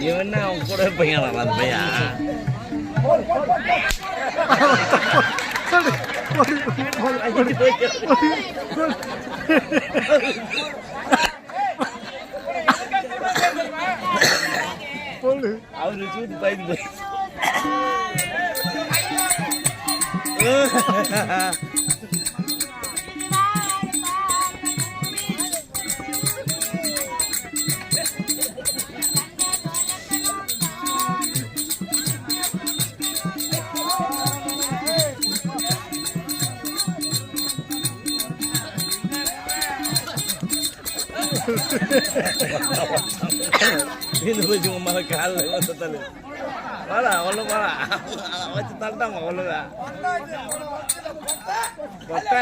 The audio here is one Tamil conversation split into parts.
இவன் அவன் கூட பையன் அந்த பையன். அவரு சூத்து பயந்து போய் இந்த போய் உங்க மேல காலில் வந்து தள்ளு வாடா அவ்வளோ வாடா வச்சு தள்ளிட்டாங்க அவ்வளோதா கொட்டை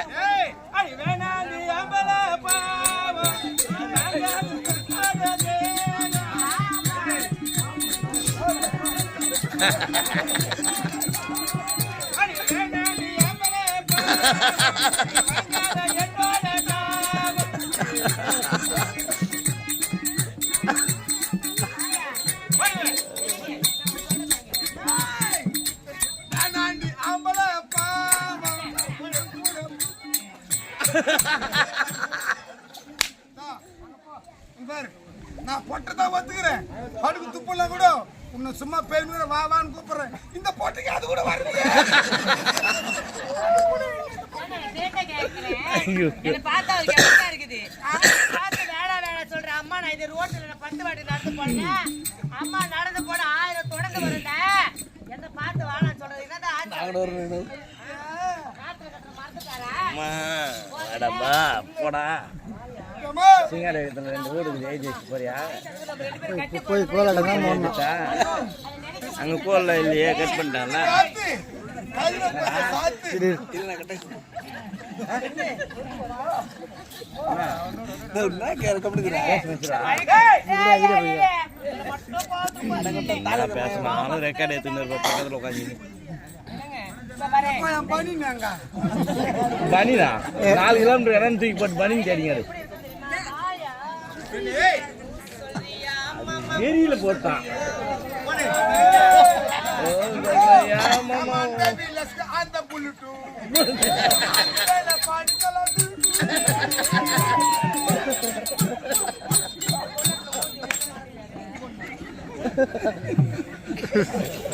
நான் பொட்டதான் ஒத்துக்கிறேன் அடுக்கு துப்பெல்லாம் கூட உன்னை சும்மா பேர் கூட வா வான்னு கூப்பிடுறேன் இந்த பொட்டுக்கு அது கூட வருது. அம்மா, நான் இது ரோட்டுல பத்து வாட்டி நடந்து போனேன். அம்மா, நடந்து போனா ஆயிரம் தொடர்ந்து வரும்ல. என்னை பார்த்து வேணாம் சொல்றது. என்னதான் ஆச்சு? மறந்துட்டாரா? அம்மா வாடாப்பா போடா சிங்காரத்தில் ரெண்டு வீடு எழுதி வச்சு போறியா போய் கோலாட்டம் தான் வந்துச்சா? அங்க கோல்ல இல்லையே கட் கட்ட பேசணும் ரெக்கார்ட் எடுத்துன்னு பக்கத்துல உட்காந்து பனினா நாலு கிலோமீட்டர் இடம் தூக்கி போட்டு பனின்னு தெரியாது எரியில ஏரியில போட்டான் Ha ha ha.